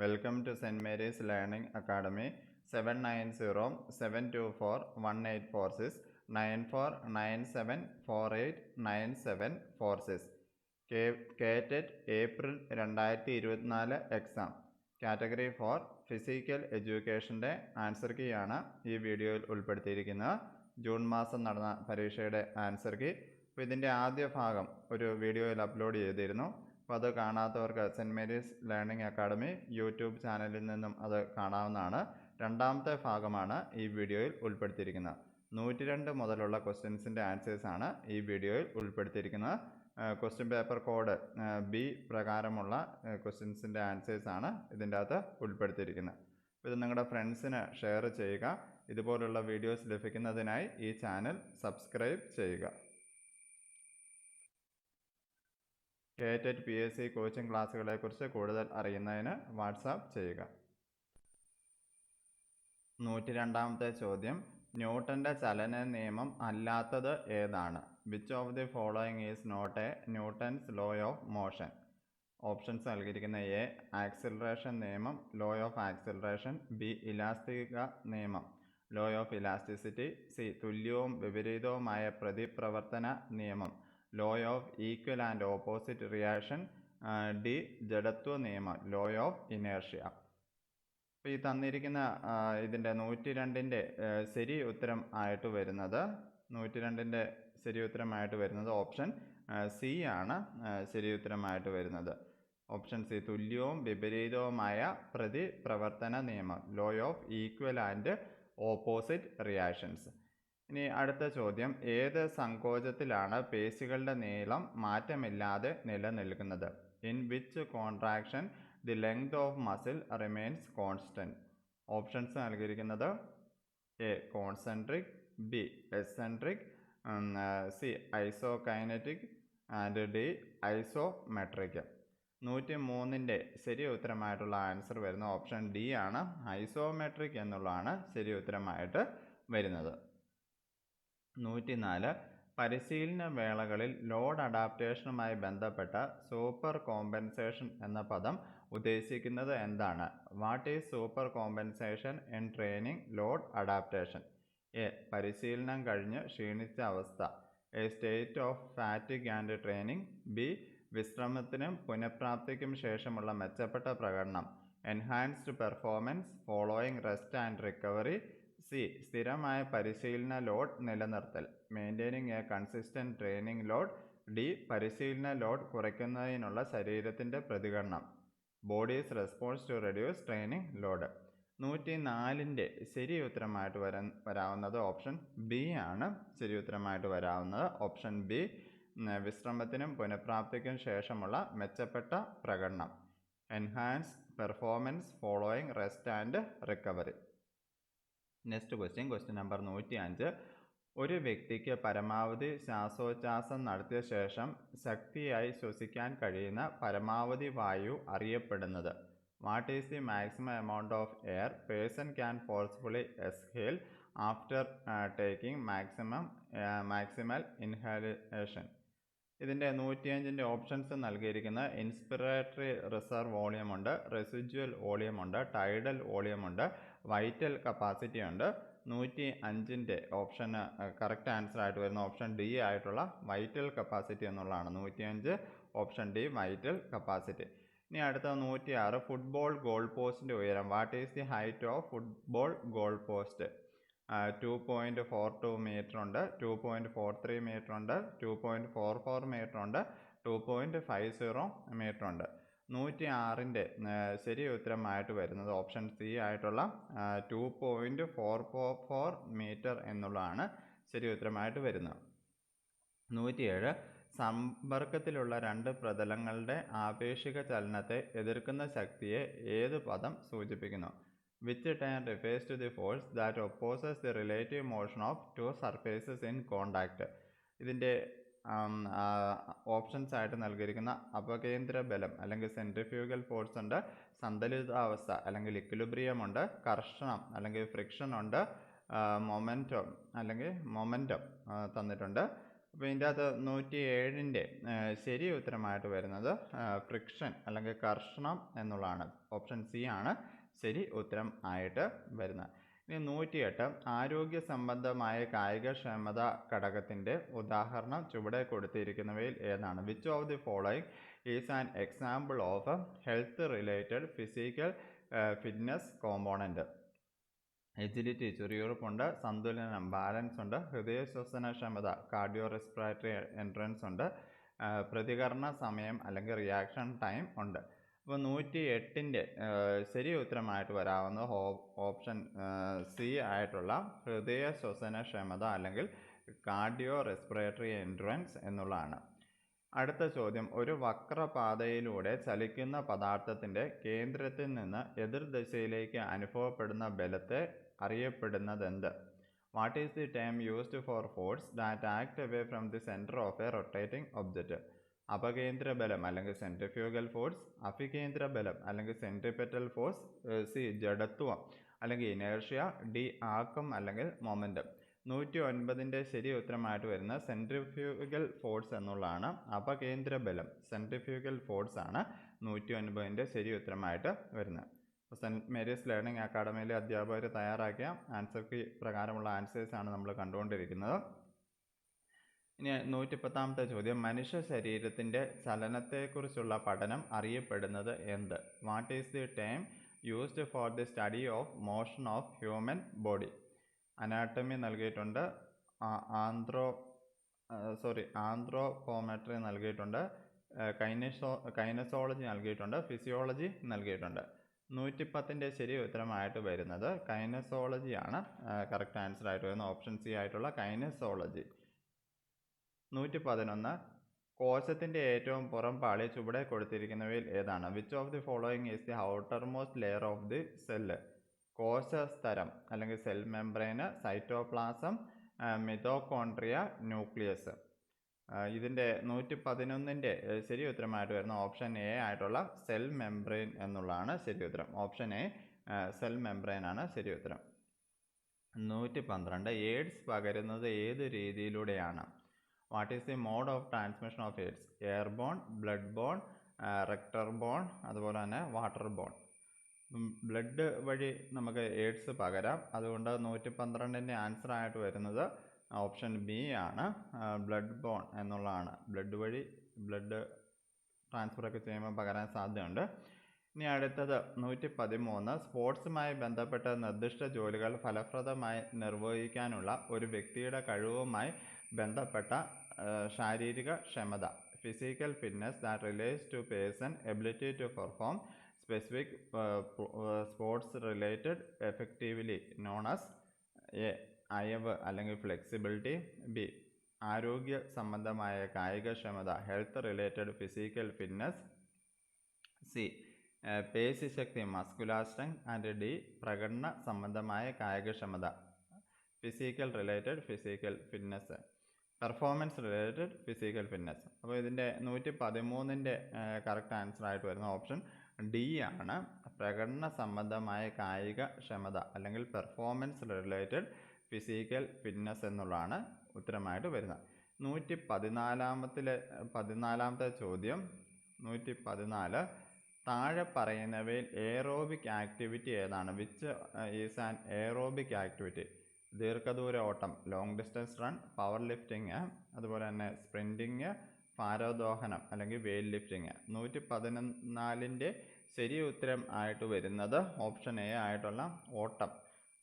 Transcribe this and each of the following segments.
Welcome to Saint Mary's learning academy seven nine zero seven two four one eight four six nine four nine seven four eight nine seven four six K KTET April രണ്ടായിരത്തി ഇരുപത്തിനാല് exam category four physical എഡ്യൂക്കേഷന്റെ answer കീയാണ് ഈ വീഡിയോയിൽ ഉൾപ്പെടുത്തിയിരിക്കുന്നത്. June മാസം നടന്ന പരീക്ഷയുടെ ആൻസർ കീ അപ്പോൾ ഇതിന്റെ ആദ്യ ഭാഗം ഒരു വീഡിയോയിൽ അപ്ലോഡ് ചെയ്തിരുന്നു. അപ്പോൾ അത് കാണാത്തവർക്ക് Saint Mary's learning academy YouTube ചാനലിൽ നിന്നും അത് കാണാവുന്നതാണ്. രണ്ടാമത്തെ ഭാഗമാണ് ഈ വീഡിയോയിൽ ഉൾപ്പെടുത്തിയിരിക്കുന്നത്. നൂറ്റി രണ്ട് മുതലുള്ള ക്വസ്റ്റ്യൻസിന്റെ ആൻസേഴ്സാണ് ഈ വീഡിയോയിൽ ഉൾപ്പെടുത്തിയിരിക്കുന്നത്. ക്വസ്റ്റ്യൻ പേപ്പർ കോഡ് ബി പ്രകാരമുള്ള ക്വസ്റ്റ്യൻസിന്റെ ആൻസേഴ്സാണ് ഇതിന്റെ അകത്ത് ഉൾപ്പെടുത്തിയിരിക്കുന്നത്. ഇത് നിങ്ങളുടെ ഫ്രണ്ട്സിന് ഷെയർ ചെയ്യുക. ഇതുപോലുള്ള വീഡിയോസ് ലഭിക്കുന്നതിനായി ഈ ചാനൽ സബ്സ്ക്രൈബ് ചെയ്യുക. KTET P S C coaching ക്ലാസ്സുകളെക്കുറിച്ച് കൂടുതൽ അറിയുന്നതിന് വാട്സാപ്പ് ചെയ്യുക. നൂറ്റി രണ്ടാമത്തെ ചോദ്യം. ന്യൂട്ടന്റെ ചലന നിയമം അല്ലാത്തത് ഏതാണ്? Which of the following is not a Newton's law of motion options നൽകിയിരിക്കുന്ന എ ആക്സിലറേഷൻ നിയമം ലോ ഓഫ് ആക്സിലറേഷൻ ബി ഇലാസ്തിക നിയമം ലോ ഓഫ് ഇലാസ്റ്റിസിറ്റി സി തുല്യവും വിപരീതവുമായ പ്രതിപ്രവർത്തന നിയമം law of equal and opposite reaction D ജഡത്വ നിയമം ലോ ഓഫ് ഇനേർഷ്യ അപ്പോൾ ഈ തന്നിരിക്കുന്ന ഇതിന്റെ നൂറ്റി രണ്ടിന്റെ ശരി ഉത്തരം ആയിട്ട് വരുന്നത് നൂറ്റി രണ്ടിന്റെ ശരി ഉത്തരമായിട്ട് വരുന്നത് ഓപ്ഷൻ സി ആണ് ശരി ഉത്തരമായിട്ട് വരുന്നത്. ഓപ്ഷൻ സി തുല്യവും വിപരീതവുമായ പ്രതിപ്രവർത്തന നിയമം law of equal and opposite reactions ഇനി അടുത്ത ചോദ്യം. ഏത് സങ്കോചത്തിലാണ് പേശികളുടെ നീളം മാറ്റമില്ലാതെ നിലനിൽക്കുന്നത്? In which contraction the length of muscle remains constant options നൽകിയിരിക്കുന്നത് A concentric B eccentric C isokinetic and D isometric നൂറ്റി മൂന്നിന്റെ ശരി ഉത്തരമായിട്ടുള്ള ആൻസർ വരുന്ന ഓപ്ഷൻ ഡി ആണ്. ഐസോമെട്രിക് എന്നുള്ളതാണ് ശരി ഉത്തരമായിട്ട് വരുന്നത്. നൂറ്റിനാല് പരിശീലന വേളകളിൽ ലോഡ് അഡാപ്റ്റേഷനുമായി ബന്ധപ്പെട്ട സൂപ്പർ കോമ്പൻസേഷൻ എന്ന പദം ഉദ്ദേശിക്കുന്നത് എന്താണ്? What is super compensation in training load adaptation? A. പരിശീലനം കഴിഞ്ഞ് ക്ഷീണിച്ച അവസ്ഥ. A. State of fatigue and training. B. വിശ്രമത്തിനും പുനഃപ്രാപ്തിക്കും ശേഷമുള്ള മെച്ചപ്പെട്ട പ്രകടനം. Enhanced performance. Following rest and recovery. C സ്ഥിരമായ പരിശീലന ലോഡ് നിലനിർത്തൽ. Maintaining a consistent training load D പരിശീലന ലോഡ് കുറയ്ക്കുന്നതിനുള്ള ശരീരത്തിന്റെ പ്രതികരണം. Body's response to reduce training load നൂറ്റി നാലിന്റെ ശരി ഉത്തരമായിട്ട് വരാൻ വരാവുന്നത് ഓപ്ഷൻ ബി ആണ്. ശരി ഉത്തരമായിട്ട് വരാവുന്നത് ഓപ്ഷൻ ബി വിശ്രമത്തിനും പുനഃപ്രാപ്തിക്കും ശേഷമുള്ള മെച്ചപ്പെട്ട പ്രകടനം. Enhance performance following rest and recovery next question question number നൂറ്റി അഞ്ച് ഒരു വ്യക്തിക്ക് പരമാവധി ശ്വാസോച്ഛാസം നടത്തിയ ശേഷം ശക്തിയായി ശ്വസിക്കാൻ കഴിയുന്ന പരമാവധി വായു അറിയപ്പെടുന്നത്. What is the maximum amount of air person can forcefully exhale after taking maximum maximal inhalation ഇതിന്റെ നൂറ്റിയഞ്ചിന്റെ ഓപ്ഷൻസ് നൽകിയിരിക്കുന്ന ഇൻസ്പിറേറ്ററി റിസർവ് വോളിയം ഉണ്ട് റെസിജ്വൽ വോളിയം ഉണ്ട് ടൈഡൽ വോളിയം ഉണ്ട് വൈറ്റൽ കപ്പാസിറ്റി ഉണ്ട് നൂറ്റി അഞ്ചിന്റെ ഓപ്ഷന് കറക്റ്റ് ആൻസർ ആയിട്ട് വരുന്ന ഓപ്ഷൻ ഡി ആയിട്ടുള്ള വൈറ്റൽ കപ്പാസിറ്റി എന്നുള്ളതാണ്. നൂറ്റിയഞ്ച് ഓപ്ഷൻ ഡി വൈറ്റൽ കപ്പാസിറ്റി. ഇനി അടുത്ത നൂറ്റി ആറ് ഫുട്ബോൾ ഗോൾ പോസ്റ്റിന്റെ ഉയരം. What is the height of football goal post? Two point four two metre ഉണ്ട് two point four three metre ഉണ്ട് two point four four metre ഉണ്ട് two point five zero metre ഉണ്ട് നൂറ്റി ആറിന്റെ ശരി ഉത്തരമായിട്ട് വരുന്നത് ഓപ്ഷൻ സി ആയിട്ടുള്ള two point four four four metre എന്നുള്ളതാണ് ശരി ഉത്തരമായിട്ട് വരുന്നത്. നൂറ്റിയേഴ് സമ്പർക്കത്തിലുള്ള രണ്ട് പ്രതലങ്ങളുടെ ആപേക്ഷിക ചലനത്തെ എതിർക്കുന്ന ശക്തിയെ ഏത് പദം സൂചിപ്പിക്കുന്നു? Which time refers to the force that opposes the relative motion of two surfaces in contact. ഇതിന്റെ ഓപ്ഷൻസ് ആയിട്ട് നൽകിയിരിക്കുന്ന അപകേന്ദ്ര ബലം അല്ലെങ്കിൽ സെൻട്രിഫ്യൂഗൽ ഫോഴ്സ് ഉണ്ട് സന്തുലിതാവസ്ഥ അല്ലെങ്കിൽ ഇക്വിലിബ്രിയം ഉണ്ട് കർഷണം അല്ലെങ്കിൽ ഫ്രിക്ഷൻ ഉണ്ട് മൊമെന്റം അല്ലെങ്കിൽ മൊമെന്റം തന്നിട്ടുണ്ട്. അപ്പോൾ ഇതിന്റെ അകത്ത് നൂറ്റി ഏഴിന്റെ ശരി ഉത്തരമായിട്ട് വരുന്നത് ഫ്രിക്ഷൻ അല്ലെങ്കിൽ കർഷണം എന്നുള്ളതാണ്. ഓപ്ഷൻ സി ആണ്. ശരി ഉത്തരം ആയിട്ട് വരുന്നത് ഇനി നൂറ്റിയെട്ട് ആരോഗ്യ സംബന്ധമായ കായികക്ഷമത ഘടകത്തിന്റെ ഉദാഹരണം ചുവടെ കൊടുത്തിരിക്കുന്നവയിൽ ഏതാണ്? Which of the following is an example of health related physical fitness component agility ചുറിയുറുപ്പുണ്ട് സന്തുലനം ബാലൻസ് ഉണ്ട് ഹൃദയ ശ്വസനക്ഷമത കാർഡിയോ റെസ്പിറേറ്ററി എൻട്രൻസ് ഉണ്ട് പ്രതികരണ സമയം അല്ലെങ്കിൽ റിയാക്ഷൻ ടൈം ഉണ്ട്. അപ്പോൾ നൂറ്റി എട്ടിന്റെ ശരി ഉത്തരമായിട്ട് വരാവുന്ന ഓപ്ഷൻ സി ആയിട്ടുള്ള ഹൃദയ ശ്വസനക്ഷമത അല്ലെങ്കിൽ കാർഡിയോ റെസ്പിറേറ്ററി എൻട്രൻസ് എന്നുള്ളതാണ്. അടുത്ത ചോദ്യം ഒരു വക്രപാതയിലൂടെ ചലിക്കുന്ന പദാർത്ഥത്തിന്റെ കേന്ദ്രത്തിൽ നിന്ന് എതിർദിശയിലേക്ക് അനുഭവപ്പെടുന്ന ബലത്തെ അറിയപ്പെടുന്നതെന്ത്? What is the time used for force that act away from the centre of a rotating object അപകേന്ദ്ര ബലം അല്ലെങ്കിൽ സെൻട്രിഫ്യൂഗൽ ഫോഴ്സ് അഭികേന്ദ്ര ബലം അല്ലെങ്കിൽ സെൻട്രിപെറ്റൽ ഫോഴ്സ് സി ജഡത്വം അല്ലെങ്കിൽ ഇനേർഷ്യ ഡി ആക്കം അല്ലെങ്കിൽ മൊമെന്റം നൂറ്റി ഒൻപതിന്റെ ശരി ഉത്തരമായിട്ട് വരുന്ന സെൻട്രിഫ്യൂഗൽ ഫോഴ്സ് എന്നുള്ളതാണ് അപകേന്ദ്ര ബലം സെൻട്രിഫ്യൂഗൽ ഫോഴ്സ് ആണ് നൂറ്റി ഒൻപതിന്റെ ശരി ഉത്തരമായിട്ട് വരുന്നത്. സെന്റ് മേരീസ് ലേണിംഗ് അക്കാഡമിയിലെ അധ്യാപകർ തയ്യാറാക്കിയ ആൻസർ കീ പ്രകാരമുള്ള ആൻസേഴ്സാണ് നമ്മൾ കണ്ടുകൊണ്ടിരിക്കുന്നത്. ഇനി നൂറ്റി പത്താമത്തെ ചോദ്യം. മനുഷ്യ ശരീരത്തിന്റെ ചലനത്തെക്കുറിച്ചുള്ള പഠനം അറിയപ്പെടുന്നത് എന്ത്? What is the time used for the study of motion of human body anatomy നൽകിയിട്ടുണ്ട്. ആന്ത്രോ സോറി ആന്ത്രോപോമെട്രി നൽകിയിട്ടുണ്ട്. കൈനസോ കൈനസോളജി നൽകിയിട്ടുണ്ട്. ഫിസിയോളജി നൽകിയിട്ടുണ്ട്. നൂറ്റിപ്പത്തിന്റെ ശരി ഉത്തരമായിട്ട് വരുന്നത് കൈനസോളജിയാണ്. കറക്റ്റ് ആൻസർ ആയിട്ട് വരുന്നത് ഓപ്ഷൻ സി ആയിട്ടുള്ള കൈനസോളജി. നൂറ്റി പതിനൊന്ന് കോശത്തിന്റെ ഏറ്റവും പുറം പാളി ചുവടെ കൊടുത്തിരിക്കുന്നവയിൽ ഏതാണ്? Which of the following is the outer most layer of the cell കോശസ്തരം അല്ലെങ്കിൽ cell membrane cytoplasm mitochondria nucleus ഇതിന്റെ നൂറ്റി പതിനൊന്നിന്റെ ശരി ഉത്തരമായിട്ട് വരുന്ന ഓപ്ഷൻ എ ആയിട്ടുള്ള സെൽ മെംബ്രെയിൻ എന്നുള്ളതാണ് ശരി ഉത്തരം. ഓപ്ഷൻ എ സെൽ മെംബ്രെയിൻ ആണ് ശരി ഉത്തരം. നൂറ്റി പന്ത്രണ്ട് എയ്ഡ്സ് പകരുന്നത് ഏത് രീതിയിലൂടെയാണ്? What is the mode of transmission of AIDS airborne blood borne vector borne അതുപോലെ തന്നെ വാട്ടർ ബോൺ ബ്ലഡ് വഴി നമുക്ക് എയ്ഡ്സ് പകരാം. അതുകൊണ്ട് നൂറ്റി പന്ത്രണ്ടിന്റെ ആൻസർ ആയിട്ട് വരുന്നത് ഓപ്ഷൻ ബി ആണ്. ബ്ലഡ് ബോൺ എന്നുള്ളതാണ്. ബ്ലഡ് വഴി ബ്ലഡ് ട്രാൻസ്ഫർ ഒക്കെ ചെയ്യുമ്പോൾ പകരാൻ സാധ്യതയുണ്ട്. ഇനി അടുത്തത് നൂറ്റി പതിമൂന്ന് സ്പോർട്സുമായി ബന്ധപ്പെട്ട നിർദ്ദിഷ്ട ജോലികൾ ഫലപ്രദമായി നിർവഹിക്കാനുള്ള ഒരു വ്യക്തിയുടെ കഴിവുമായി ബന്ധപ്പെട്ട ശാരീരിക ക്ഷമത. Physical fitness that relates to person ability to perform specific sports related effectively known as a അയവ് അല്ലെങ്കിൽ ഫ്ലെക്സിബിലിറ്റി ബി ആരോഗ്യ സംബന്ധമായ കായികക്ഷമത health related physical fitness C പേശിശക്തി muscular strength and D പ്രകടന സംബന്ധമായ കായികക്ഷമത physical related physical fitness performance related physical fitness അപ്പോൾ ഇതിന്റെ നൂറ്റി പതിമൂന്നിന്റെ correct answer ആയിട്ട് വരുന്ന ഓപ്ഷൻ ഡി ആണ്. പ്രകടന സംബന്ധമായ കായിക ക്ഷമത അല്ലെങ്കിൽ പെർഫോമൻസ് റിലേറ്റഡ് ഫിസിക്കൽ ഫിറ്റ്നസ് എന്നുള്ളതാണ് ഉത്തരമായിട്ട് വരുന്നത്. നൂറ്റി പതിനാലാമത്തിലെ പതിനാലാമത്തെ ചോദ്യം. നൂറ്റി പതിനാല് താഴെ പറയുന്നവയിൽ എയറോബിക് ആക്ടിവിറ്റി ഏതാണ്? Which is an aerobic activity ദീർഘദൂര ഓട്ടം long distance run power lifting അതുപോലെ തന്നെ സ്പ്രിന്റിങ് ഭാരോദ്വഹനം അല്ലെങ്കിൽ വെയിറ്റ് ലിഫ്റ്റിങ് നൂറ്റി പതിനാലിന്റെ ശരി ഉത്തരം ആയിട്ട് വരുന്നത് ഓപ്ഷൻ എ ആയിട്ടുള്ള ഓട്ടം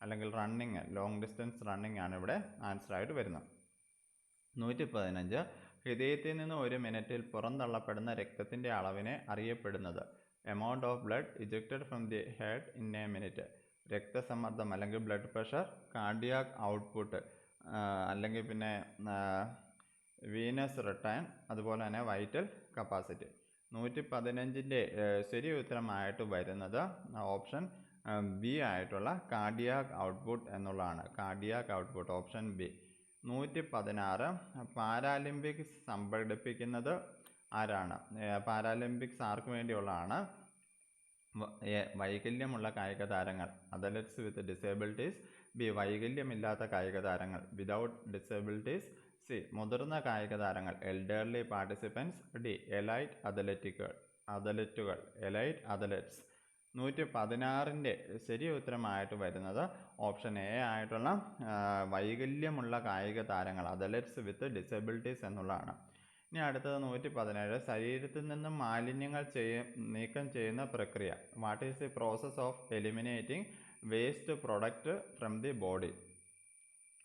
അല്ലെങ്കിൽ റണ്ണിങ് ലോങ് ഡിസ്റ്റൻസ് റണ്ണിങ് ആണ് ഇവിടെ ആൻസർ ആയിട്ട് വരുന്നത്. നൂറ്റി പതിനഞ്ച് ഹൃദയത്തിൽ നിന്ന് ഒരു മിനിറ്റിൽ പുറന്തള്ളപ്പെടുന്ന രക്തത്തിന്റെ അളവിനെ അറിയപ്പെടുന്നത്. Amount of blood ejected from the heart in a minute രക്തസമ്മർദ്ദം അല്ലെങ്കിൽ ബ്ലഡ് പ്രഷർ കാർഡിയാക് ഔട്ട്പുട്ട് അല്ലെങ്കിൽ പിന്നെ വീനസ് റിട്ടേൺ അതുപോലെ തന്നെ വൈറ്റൽ കപ്പാസിറ്റി നൂറ്റി പതിനഞ്ചിന്റെ ശരി ഉത്തരമായിട്ട് വരുന്നത് ഓപ്ഷൻ ബി ആയിട്ടുള്ള കാർഡിയാക് ഔട്ട്പുട്ട് എന്നുള്ളതാണ്. കാർഡിയാക് ഔട്ട്പുട്ട് ഓപ്ഷൻ ബി നൂറ്റി പതിനാറ് പാരാലിമ്പിക്സ് സംഘടിപ്പിക്കുന്നത് ആരാണ്? പാരാലിമ്പിക്സ് ആർക്ക് വേണ്ടിയുള്ളതാണ്? വൈകല്യമുള്ള കായിക താരങ്ങൾ. അതലറ്റ്സ് വിത്ത് ഡിസേബിലിറ്റീസ് ബി വൈകല്യമില്ലാത്ത കായിക താരങ്ങൾ. വിതൗട്ട് ഡിസേബിലിറ്റീസ് സി മുതിർന്ന കായിക താരങ്ങൾ. എൽഡർലി പാർട്ടിസിപ്പൻസ് ഡി എലൈറ്റ് അത്ലറ്റിക്കുകൾ അതലറ്റുകൾ എലൈറ്റ് അതലറ്റ്സ് നൂറ്റി പതിനാറിന്റെ ശരി ഉത്തരമായിട്ട് വരുന്നത് ഓപ്ഷൻ എ ആയിട്ടുള്ള വൈകല്യമുള്ള കായിക താരങ്ങൾ. അതലറ്റ്സ് വിത്ത് ഡിസബിലിറ്റീസ് എന്നുള്ളതാണ്. ഇനി അടുത്തത് നൂറ്റി പതിനേഴ് ശരീരത്തിൽ നിന്നും മാലിന്യങ്ങൾ ചെയ്യ നീക്കം ചെയ്യുന്ന പ്രക്രിയ. What is the process of eliminating waste product from the body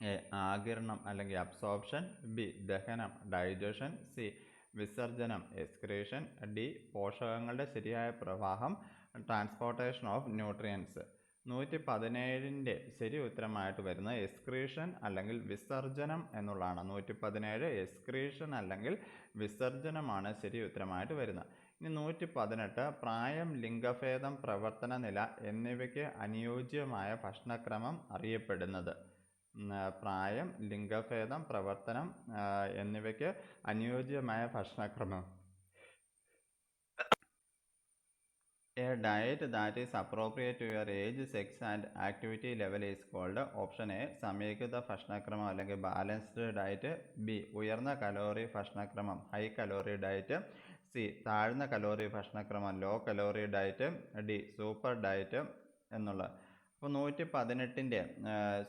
A ആകിരണം അല്ലെങ്കിൽ അബ്സോർപ്ഷൻ ബി ദഹനം. ഡൈജഷൻ സി വിസർജനം. എക്സ്ക്രീഷൻ ഡി പോഷകങ്ങളുടെ ശരിയായ പ്രവാഹം. ട്രാൻസ്പോർട്ടേഷൻ ഓഫ് ന്യൂട്രിയൻസ് നൂറ്റി പതിനേഴിന്റെ ശരി ഉത്തരമായിട്ട് വരുന്ന എക്സ്ക്രീഷൻ അല്ലെങ്കിൽ വിസർജനം എന്നുള്ളതാണ്. നൂറ്റി പതിനേഴ് എക്സ്ക്രീഷൻ അല്ലെങ്കിൽ വിസർജനമാണ് ശരി ഉത്തരമായിട്ട് വരുന്നത്. ഇനി നൂറ്റി പതിനെട്ട് പ്രായം ലിംഗഭേദം പ്രവർത്തന നില എന്നിവയ്ക്ക് അനുയോജ്യമായ ഭക്ഷണക്രമം അറിയപ്പെടുന്നത്. പ്രായം ലിംഗഭേദം പ്രവർത്തനം എന്നിവയ്ക്ക് അനുയോജ്യമായ ഭക്ഷണക്രമം. A diet that is appropriate to your age sex and activity level is called option A സമീകൃത ഭക്ഷണക്രമം അല്ലെങ്കിൽ ബാലൻസ്ഡ് ഡയറ്റ് ബി ഉയർന്ന കലോറി ഭക്ഷണക്രമം ഹൈ കലോറി ഡയറ്റ് സി താഴ്ന്ന കലോറി ഭക്ഷണക്രമം low calorie diet D super diet എന്നുള്ള. അപ്പോൾ നൂറ്റി പതിനെട്ടിന്റെ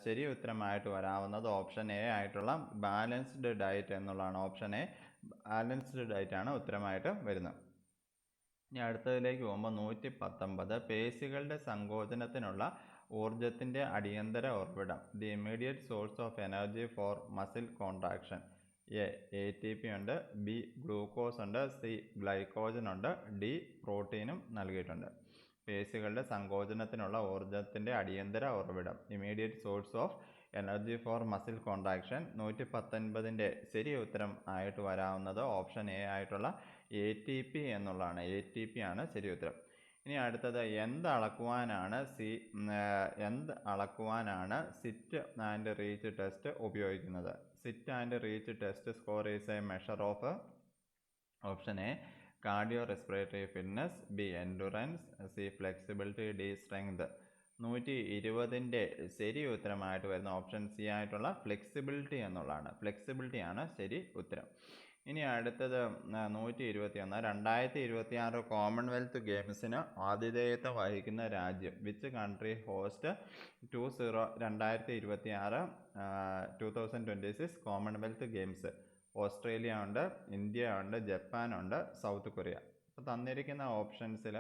ശരി ഉത്തരമായിട്ട് വരാവുന്നത് ഓപ്ഷൻ എ ആയിട്ടുള്ള ബാലൻസ്ഡ് ഡയറ്റ് എന്നുള്ളതാണ്. ഓപ്ഷൻ എ ബാലൻസ്ഡ് ഡയറ്റാണ് ഉത്തരമായിട്ട് വരുന്നത്. ഇനി അടുത്തതിലേക്ക് പോകുമ്പോൾ നൂറ്റി പത്തൊമ്പത് പേശികളുടെ സങ്കോചനത്തിനുള്ള ഊർജത്തിന്റെ അടിയന്തര ഉറവിടം. The immediate source of energy for muscle contraction A A T P ഉണ്ട്. ബി ഗ്ലൂക്കോസ് ഉണ്ട്. സി ഗ്ലൈക്കോജൻ ഉണ്ട്. ഡി പ്രോട്ടീനും നൽകിയിട്ടുണ്ട്. പേശികളുടെ സങ്കോചനത്തിനുള്ള ഊർജത്തിന്റെ അടിയന്തര ഉറവിടം. Immediate source of energy for muscle contraction നൂറ്റി പത്തൊൻപതിന്റെ ശരി ഉത്തരം ആയിട്ട് വരാവുന്നത് ഓപ്ഷൻ എ ആയിട്ടുള്ള എ ടി പി എന്നുള്ളതാണ്. എ ടി പി ആണ് ശരി ഉത്തരം. ഇനി അടുത്തത് എന്ത് അളക്കുവാനാണ് സി എന്ത് അളക്കുവാനാണ് സിറ്റ് ആൻഡ് റീച്ച് ടെസ്റ്റ് ഉപയോഗിക്കുന്നത്? Sit and reach test score is a measure of option A cardio respiratory fitness B endurance C flexibility D strength നൂറ്റി ഇരുപതിന്റെ ശരി ഉത്തരമായിട്ട് വരുന്ന ഓപ്ഷൻ സി ആയിട്ടുള്ള ഫ്ലെക്സിബിലിറ്റി എന്നുള്ളതാണ്. ഫ്ലെക്സിബിലിറ്റി ആണ് ശരി ഉത്തരം. ഇനി അടുത്തത് നൂറ്റി ഇരുപത്തി ഒന്ന് രണ്ടായിരത്തി ഇരുപത്തി ആറ് കോമൺവെൽത്ത് ഗെയിംസിന് ആതിഥേയത്വം വഹിക്കുന്ന രാജ്യം. Which country host two zero രണ്ടായിരത്തി ഇരുപത്തി ആറ് two thousand twenty six Commonwealth Games Australia ഉണ്ട് ഇന്ത്യ ഉണ്ട് ജപ്പാൻ ഉണ്ട് സൗത്ത് കൊറിയ അപ്പോൾ തന്നിരിക്കുന്ന ഓപ്ഷൻസിൽ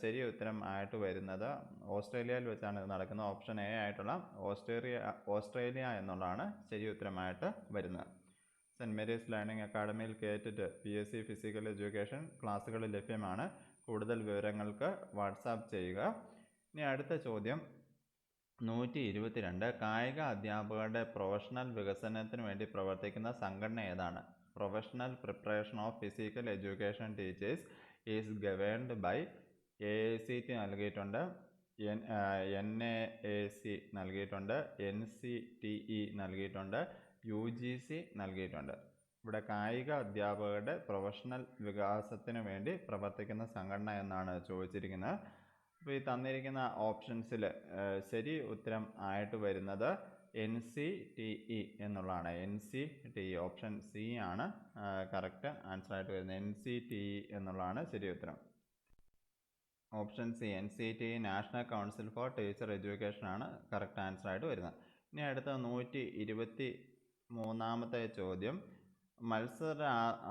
ശരി ഉത്തരം ആയിട്ട് വരുന്നത് ഓസ്ട്രേലിയയിൽ വെച്ചാണ് ഇത് നടക്കുന്നത് ഓപ്ഷൻ എ ആയിട്ടുള്ള ഓസ്ട്രേലിയ ഓസ്ട്രേലിയ എന്നുള്ളതാണ് ശരി ഉത്തരമായിട്ട് വരുന്നത്. സെന്റ് മേരീസ് ലേണിംഗ് അക്കാഡമിയിൽ കേട്ടിട്ട് P S C physical education ക്ലാസ്സുകൾ ലഭ്യമാണ്. കൂടുതൽ വിവരങ്ങൾക്ക് വാട്സാപ്പ് ചെയ്യുക. ഇനി അടുത്ത ചോദ്യം. നൂറ്റി ഇരുപത്തിരണ്ട് കായിക അധ്യാപകരുടെ പ്രൊഫഷണൽ വികസനത്തിന് വേണ്ടി പ്രവർത്തിക്കുന്ന സംഘടന ഏതാണ്? Professional preparation of physical education teachers is governed by A C T നൽകിയിട്ടുണ്ട്. എൻ എൻ എ സി നൽകിയിട്ടുണ്ട്. എൻ സി ടി ഇ നൽകിയിട്ടുണ്ട്. യു ജി സി നൽകിയിട്ടുണ്ട്. ഇവിടെ കായിക അധ്യാപകരുടെ പ്രൊഫഷണൽ വികാസത്തിന് വേണ്ടി പ്രവർത്തിക്കുന്ന സംഘടന എന്നാണ് ചോദിച്ചിരിക്കുന്നത്. അപ്പോൾ ഈ തന്നിരിക്കുന്ന ഓപ്ഷൻസിൽ ശരി ഉത്തരം ആയിട്ട് വരുന്നത് എൻ സി ടി ഇ എന്നുള്ളതാണ്. N C T E option C ആണ്. കറക്റ്റ് ആൻസർ ആയിട്ട് വരുന്നത്. എൻ സി ടി ഇ എന്നുള്ളതാണ് ശരി ഉത്തരം. Option C N C T National Council for Teacher Education ആണ് കറക്റ്റ് ആൻസർ ആയിട്ട് വരുന്നത്. ഇനി അടുത്ത നൂറ്റി ഇരുപത്തി മൂന്നാമത്തെ ചോദ്യം. മത്സര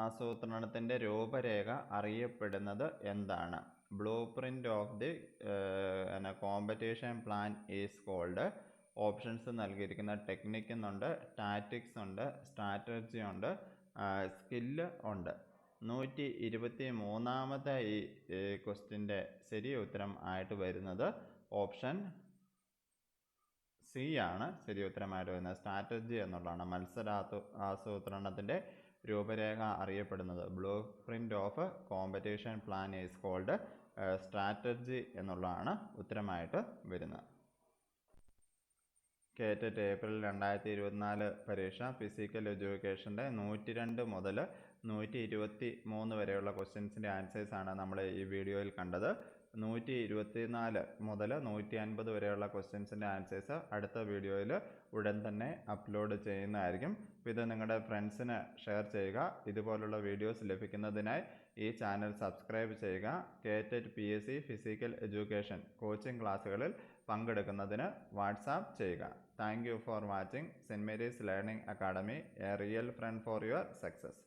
ആസൂത്രണത്തിന്റെ രൂപരേഖ അറിയപ്പെടുന്നത് എന്താണ്? Blue print of the competition plan is called options നൽകിയിരിക്കുന്ന ടെക്നിക്ക് എന്നുണ്ട് ടാറ്റിക്സ് ഉണ്ട് സ്ട്രാറ്റജി ഉണ്ട് സ്കില്ല് ഉണ്ട്. നൂറ്റി ഇരുപത്തി മൂന്നാമത്തെ ഈ ക്വസ്റ്റിന്റെ ശരി ഉത്തരം ആയിട്ട് വരുന്നത് ഓപ്ഷൻ സി ആണ്. ശരി ഉത്തരമായിട്ട് വരുന്നത് സ്ട്രാറ്റജി എന്നുള്ളതാണ്. മത്സരാസു ആസൂത്രണത്തിന്റെ രൂപരേഖ അറിയപ്പെടുന്നത്. Blueprint of competition plan is called strategy എന്നുള്ളതാണ് ഉത്തരമായിട്ട് വരുന്നത്. കേറ്ററ്റ് ഏപ്രിൽ രണ്ടായിരത്തി ഇരുപത്തിനാല് പരീക്ഷ ഫിസിക്കൽ എഡ്യൂക്കേഷന്റെ നൂറ്റി രണ്ട് മുതൽ നൂറ്റി ഇരുപത്തി മൂന്ന് വരെയുള്ള ക്വസ്റ്റ്യൻസിന്റെ ആൻസേഴ്സാണ് നമ്മൾ ഈ വീഡിയോയിൽ കണ്ടത്. നൂറ്റി ഇരുപത്തി നാല് മുതൽ നൂറ്റി അൻപത് വരെയുള്ള ക്വസ്റ്റ്യൻസിന്റെ ആൻസേഴ്സ് അടുത്ത വീഡിയോയിൽ ഉടൻ തന്നെ അപ്ലോഡ് ചെയ്യുന്നതായിരിക്കും. ഇത് നിങ്ങളുടെ ഫ്രണ്ട്സിന് ഷെയർ ചെയ്യുക. ഇതുപോലുള്ള വീഡിയോസ് ലഭിക്കുന്നതിനായി ഈ ചാനൽ സബ്സ്ക്രൈബ് ചെയ്യുക. കേറ്റഡ് P S C physical education coaching ക്ലാസ്സുകളിൽ പങ്കെടുക്കുന്നതിന് വാട്സാപ്പ് ചെയ്യുക. Thank you for watching. Saint Mary's Learning Academy a real friend for your success.